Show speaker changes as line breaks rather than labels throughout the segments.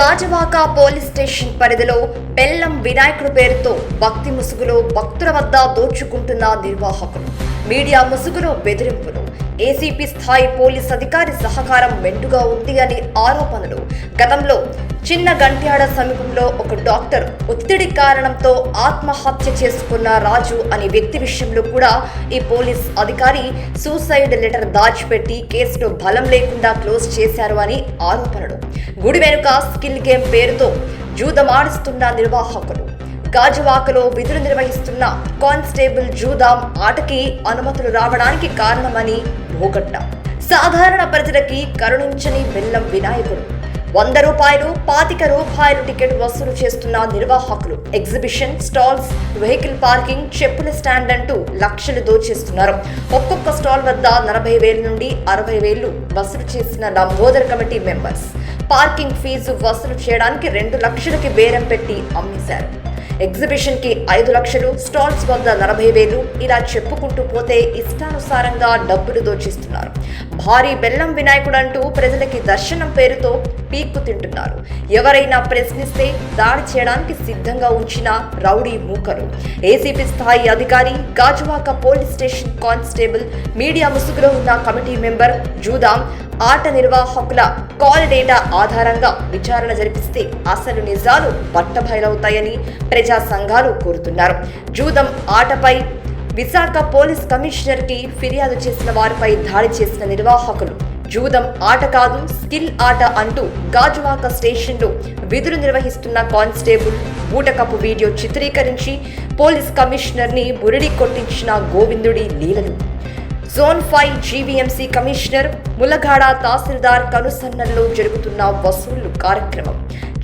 గాజవాక police station పరిధిలో బెల్లం వినాయకుడు పేరుతో భక్తి ముసుగులో భక్తుల వద్ద దోచుకుంటున్న నిర్వాహకులు. మీడియా ముసుగులో బెదిరింపులు. ఏసీపీ స్థాయి పోలీస్ అధికారి సహకారం మెండుగా ఉంది అని ఆరోపణలు. గతంలో చిన్న గంట్యాడ సమీపంలో ఒక డాక్టర్ ఒత్తిడి కారణంతో ఆత్మహత్య చేసుకున్న రాజు అనే వ్యక్తి విషయంలో కూడా ఈ పోలీస్ అధికారి సూసైడ్ లెటర్ దాచిపెట్టి కేసులో బలం లేకుండా క్లోజ్ చేశారు అని ఆరోపణలు. గుడి వెనుక స్కిల్ గేమ్ పేరుతో జూదమాడుస్తున్న నిర్వాహకులు. గాజువాకలో విధులు నిర్వహిస్తున్న కానిస్టేబుల్ జూదాం ఆటకి అనుమతులు రావడానికి కారణమని భూగట్ట సాధారణ ప్రజలకి కరుణించని బెల్లం వినాయకుడు. వంద రూపాయలు పాతిక రూపాయలు టికెట్ వసూలు చేస్తున్న నిర్వాహకులు. ఎగ్జిబిషన్ స్టాల్స్ వెహికల్ పార్కింగ్ చెప్పుల స్టాండ్ అంటూ లక్షలు దోచేస్తున్నారు. ఒక్కొక్క స్టాల్ వద్ద నలభై వేల నుండి అరవై వేలు వసూలు చేసిన Lambodar committee members. Parking fee వసూలు చేయడానికి రెండు లక్షలకి బేరం పెట్టి అమ్మేశారు. ఎగ్జిబిషన్కి ఐదు లక్షలు స్టాల్స్ వద్ద నలభై వేలు ఇలా చెప్పుకుంటూ పోతే ఇష్టానుసారంగా డబ్బులు దోచిస్తున్నారు. భారీ బెల్లం వినాయకుడు అంటూ ప్రజలకి దర్శనం పేరుతో పీక్కు తింటున్నారు. ఎవరైనా ప్రశ్నిస్తే దాడి చేయడానికి సిద్ధంగా ఉంచిన రౌడీ మూకలు ఏసీపీ స్థాయి అధికారి Gajuwaka police station constable media ముసుగులో ఉన్న కమిటీ మెంబర్ జూదాం ఆట నిర్వాహకుల కాల్ డేటా ఆధారంగా విచారణ జరిపిస్తే అసలు నిజాలు బట్టబయలవుతాయని ప్రజా సంఘాలు కోరుతున్నారు. జూదం ఆటపై విశాఖ పోలీస్ కమిషనర్కి ఫిర్యాదు చేసిన వారిపై దాడి చేసిన నిర్వాహకులు జూదం ఆట కాదు స్కిల్ ఆట అంటూ గాజువాక స్టేషన్లో విధులు నిర్వహిస్తున్న కానిస్టేబుల్ బూటకపు వీడియో చిత్రీకరించి పోలీస్ కమిషనర్ని బురిడి కొట్టించిన గోవిందుడి లీలలు. Zone five GVMC commissioner Mulagada తహసీల్దార్ కనుసన్నల్లో జరుగుతున్న వసూళ్ళు కార్యక్రమం.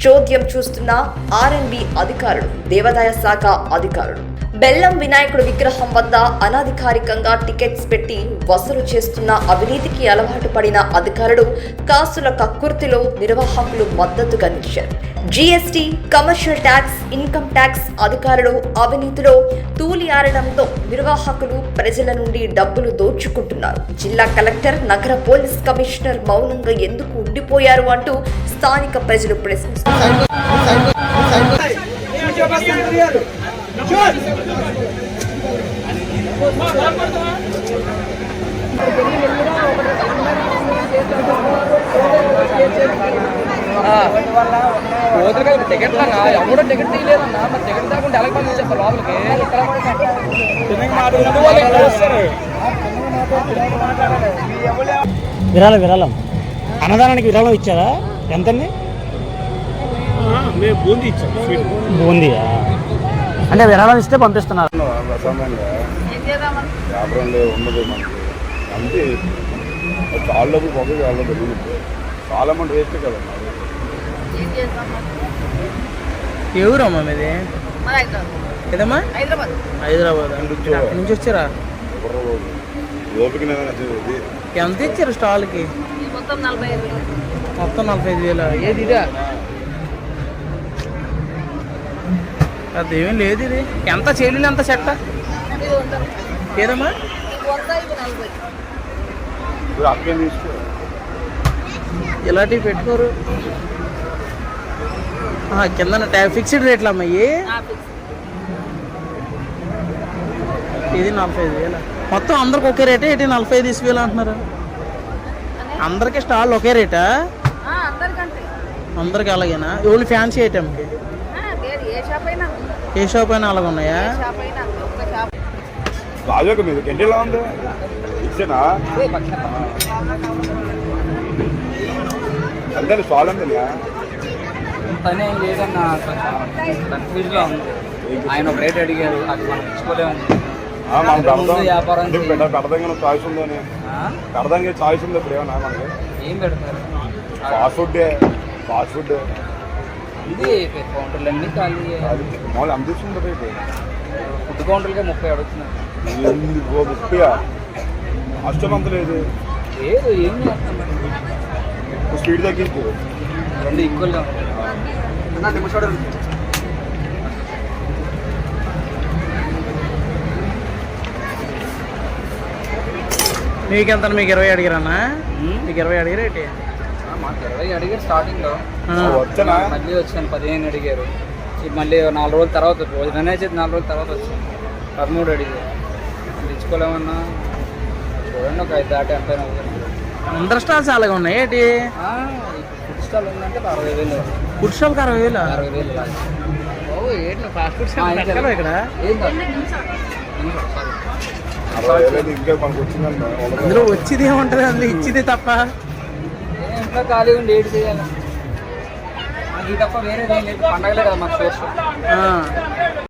చోద్యం చూస్తున్న ఆర్ఎన్బి అధికారులు దేవాదాయ శాఖ అధికారులు. బెల్లం వినాయకుడు విగ్రహం వద్ద అనధికారికంగా టికెట్స్ పెట్టి వసూలు చేస్తున్న అవినీతికి అలవాటు పడిన అధికారులు కాసుల కక్కుర్తిలో నిర్వాహకులు మద్దతుగా నిలిచారు GST commercial tax income tax అధికారులు అవినీతిలో తూలి ఆరడంతో నిర్వాహకులు ప్రజల నుండి డబ్బులు దోచుకుంటున్నారు. జిల్లా కలెక్టర్ నగర పోలీస్ కమిషనర్ మౌనంగా ఎందుకు ఉండిపోయారు అంటూ స్థానిక ప్రజలు ప్రశ్నిస్తున్నారు.
పోతురు కదా టికెట్ అన్నా ఎవడో టికెట్ తీయలేదన్నా మరి టికెట్ తేకుండా ఎలా పంపించేస్తారు లోపలికి
విరాళం విరాళం. అన్నదానానికి విరాళం ఇచ్చారా? ఎంతండి?
మేము బూందీ ఇచ్చాం
బూందీయా? అంటే విరాళం ఇస్తే పంపిస్తున్నారు.
చాలా మంది వేస్తే కదా
ఎవరమ్మా మీది? ఏదమ్మా?
హైదరాబాద్.
హైదరాబాద్. అక్కడి నుంచి వచ్చారా? ఎంత ఇచ్చారు స్టాల్కి?
ఈ మొత్తం నలభై ఐదు వేలు.
మొత్తం నలభై ఐదు వేల? ఏది ఇదా? అదేమీ లేదు ఇది. ఎంత చేయలేదు ఎంత చెట్ట? ఏదమ్మా? ఇలాంటివి పెట్టుకోరు? కింద ఫిక్స్డ్ రేట్లు అమ్మాయి. ఇది నలభై ఐదు వేల? మొత్తం అందరికి ఒకే రేటే? ఏంటి నలభై ఐదు వేలు అంటున్నారు? అందరికి స్టాల్ ఒకే రేటా? అందరికి అలాగేనా? ఓన్లీ ఫ్యాన్సీ ఐటమ్కి
ఆ, లేదు ఏ షాప్ అయినా అంతే.
ఏ షాప్ అయినా అలాగ ఉన్నాయా?
రాజోక మీద గంట ఎలా ఉంది? ఇచ్చేనా? అంతే స్టాల్ అంతేనా
పని ఏం లేదన్న కన్ఫ్యూజ్లో ఉంది. ఆయన ఒక రేట్ అడిగారు అది మనం ఇచ్చుకోలేము. వ్యాపారం
పెడదాం చాయిస్ ఉందని? పెడదానికి చాయిస్ ఉంది ఇప్పుడు ఏమన్నా మనకి?
ఏం పెడతారు?
ఫాస్ట్ ఫుడ్ ఫాస్ట్ ఫుడ్
ఇది కౌంటర్లు అన్నీ ఖాళీ
మామూలు అందిస్తుంది రేపు
ఫుడ్ కౌంటర్లకే ముప్పై అడుగుతున్నారు
ముప్పై అష్టం అంత లేదు.
లేదు ఏం చేస్తాం?
స్పీడ్ తగ్గించు.
రెండు ఈక్వల్గా
మీకు ఎంత మీకు ఇరవై అడిగారన్నా? మీకు ఇరవై అడిగారు ఏంటి?
మాకు ఇరవై అడిగారు
స్టార్టింగ్లో.
మళ్ళీ వచ్చాను? పదిహేను అడిగారు. ఈ మళ్ళీ నాలుగు రోజుల తర్వాత రోజు రన్ అయితే నాలుగు రోజుల తర్వాత వచ్చాను. పదమూడు అడిగారు. మళ్ళీ ఇచ్చుకోలేమన్నా చూడండి ఒక ఐదు దాటి ఎంత
అందరి స్టాల్స్ అలాగే ఉన్నాయి ఏంటి?
ఫుడ్ స్టాల్ ఉందంటే అరవై వేలు.
ఫుడ్ స్టాల్కి అరవై వేలు?
అరవై వేలు.
ఏంటి ఫాస్ట్ ఫుడ్? ఇక్కడ? అందులో వచ్చేది ఏముంటది అందులో? ఇచ్చేది తప్ప.
ఇంట్లో ఖాళీ ఉండి ఏడు చేయాలి. నాకు ఇది తప్ప వేరేది ఏం లేదు. పండగలే కదా మాకు సోర్స్.